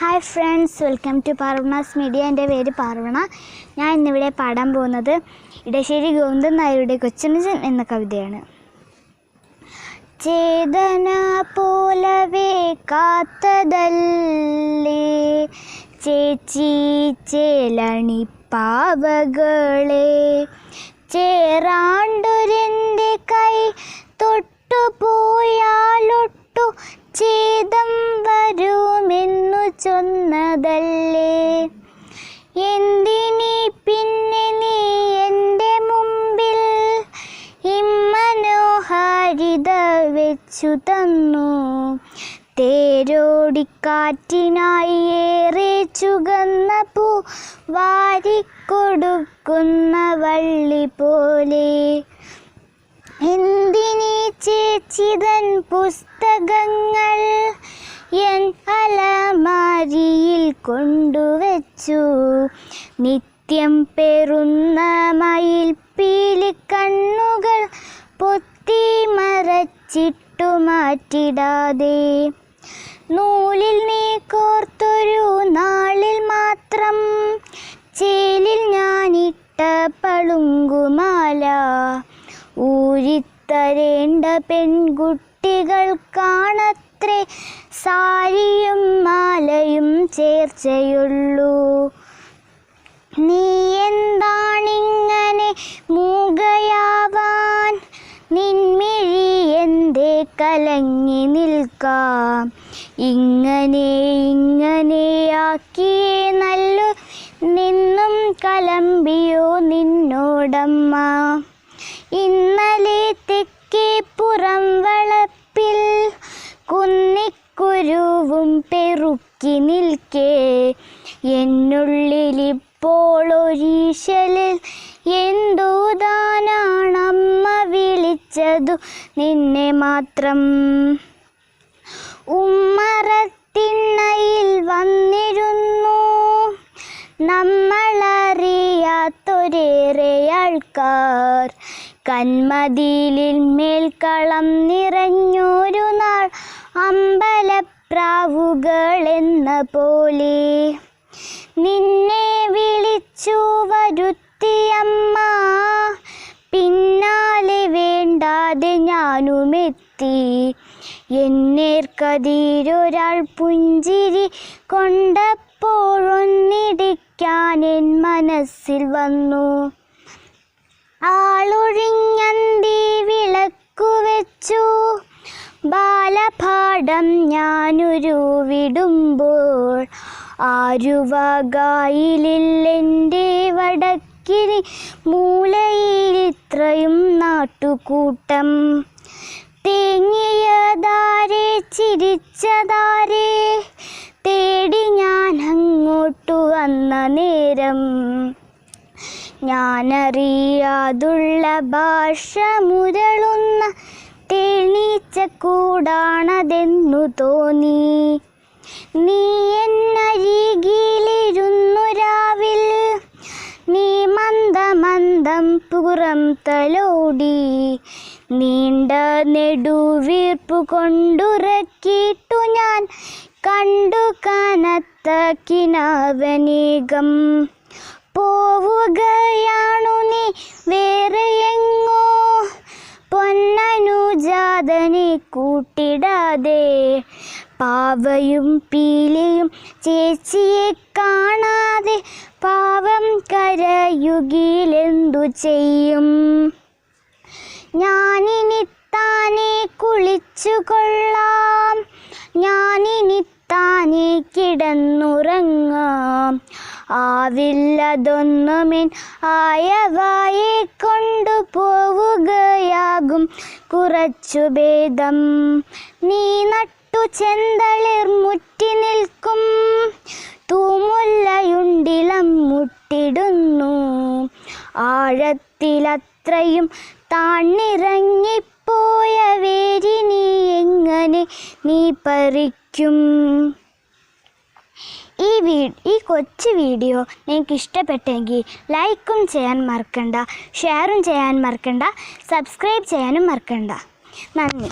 Hi friends welcome to Parvana's media എന്റെ പേര് പാർവണ. ഞാൻ ഇന്നിവിടെ പാടാൻ പോകുന്നത് ഇടശ്ശേരി ഗോവിന്ദൻ നായരുടെ കൊച്ചനുജൻ എന്ന കവിതയാണ്. ചേതന പോലവേ കാത്തതല്ലേ? ചേച്ചി ചേലണി പാവകളെ. ചേറാണ്ടൊരെന്റെ കൈ തൊട്ടുപോയാലൊട്ടു വെച്ചു തന്നു. തേരോടിക്കാറ്റിനായി ഏറെ ചുകന്ന പൂ വാരിക്കൊടുക്കുന്ന വള്ളി പോലെ. എന്തിനീ ചേച്ചിതൻ പുസ്തകങ്ങൾ എൻ അലമാരിയിൽ കൊണ്ടുവച്ചു? നിത്യം പെറുന്ന മയിൽ പീലിക്കണ്ണുകൾ പൊത്തി മറച്ചിട്ടു മാറ്റിടാതെ. നൂലിൽ നീ കോർത്തൊരു നാളിൽ മാത്രം ചേലിൽ ഞാനിട്ട പളുങ്കുമാല. ഊരിത്തരേണ്ട പെൺകുട്ടികൾക്കാണത്രേ സാരിയും മാലയും ചേർച്ചയുള്ളൂ. കലങ്ങി നിൽക്കാം. ഇങ്ങനെ ഇങ്ങനെയാക്കിയേ നല്ലു നിന്നും കലമ്പിയോ നിന്നോടമ്മ. ഇന്നലെ തെക്കേ പുറം വളപ്പിൽ കുന്നിക്കുരുവും പെറുക്കി നിൽക്കേ. എന്നുള്ളിലിപ്പോൾ ഒരീശലിൽ നിന്നെ മാത്രം ഉമ്മറത്തിണ്ണയിൽ വന്നിരുന്നു. നമ്മളറിയാത്തൊരേറെ ആൾക്കാർ കന്മതിലിൽ മേൽക്കളം നിറഞ്ഞൊരു നാൾ അമ്പലപ്രാവുകൾ എന്ന പോലെ നിന്നെ വിളിച്ചു വരുത്തിയമ്മ ഞാനുമെത്തി എന്നേർക്കതിരൊരാൾ പുഞ്ചിരി കൊണ്ടപ്പോഴൊന്നിടിക്കാൻ എൻ മനസ്സിൽ വന്നു. ആളൊഴിഞ്ഞന്തി വിളക്കു വെച്ചു. ബാലപാഠം ഞാനൊരു വിടുമ്പോൾ ആരുവകായിലില്ലെന്റെ വടക്കിരി മൂലയിൽ ഇത്രയും നാട്ടുകൂട്ടം. തേങ്ങിയതാരെ ചിരിച്ചതാരെ തേടി ഞാൻ അങ്ങോട്ടു വന്ന നേരം ഞാനറിയാതുള്ള ഭാഷ മുരളുന്ന തേനീച്ച കൂടാണതെന്നു തോന്നി. നീ എന്നരികിലിരുന്നു രാവിൽ നീ മന്ദമന്ദം പുറം തലോടി നീണ്ട നെടുവീർപ്പു കൊണ്ടുറക്കിയിട്ടു ഞാൻ കണ്ടു കനത്ത കിനാവനീകം. പോവുകയാണു നീ വേറെ എങ്ങോ? പൊന്നനുജാതനെ കൂട്ടിടാതെ പാവയും പീലിയും ചേച്ചിയെ കാണാതെ പാവം കരയുകിലെന്തു ചെയ്യും? ഞാനിനി താനെ കുളിച്ചു കൊള്ളാം ഞാനിനി താനെ കിടന്നുറങ്ങാം. ആവില്ലതൊന്നുമിൻ ആയവായെ കൊണ്ടുപോവുകയാകും. കുറച്ചു ഭേദം നീ നട്ടു ചെന്തളിർ മുറ്റി നിൽക്കും. തൂമുല്ലയുണ്ടിലം മുട്ടിടുന്നു. ആഴത്തിലത്രയും താണിറങ്ങിപ്പോയ വേരി നീ എങ്ങനെ നീ പറിക്കും? ഈ വീ ഈ കൊച്ചു വീഡിയോ നിങ്ങൾക്ക് ഇഷ്ടപ്പെട്ടെങ്കിൽ ലൈക്കും ചെയ്യാൻ മറക്കണ്ട ഷെയറും ചെയ്യാൻ മറക്കണ്ട സബ്സ്ക്രൈബ് ചെയ്യാനും മറക്കണ്ട. നന്ദി.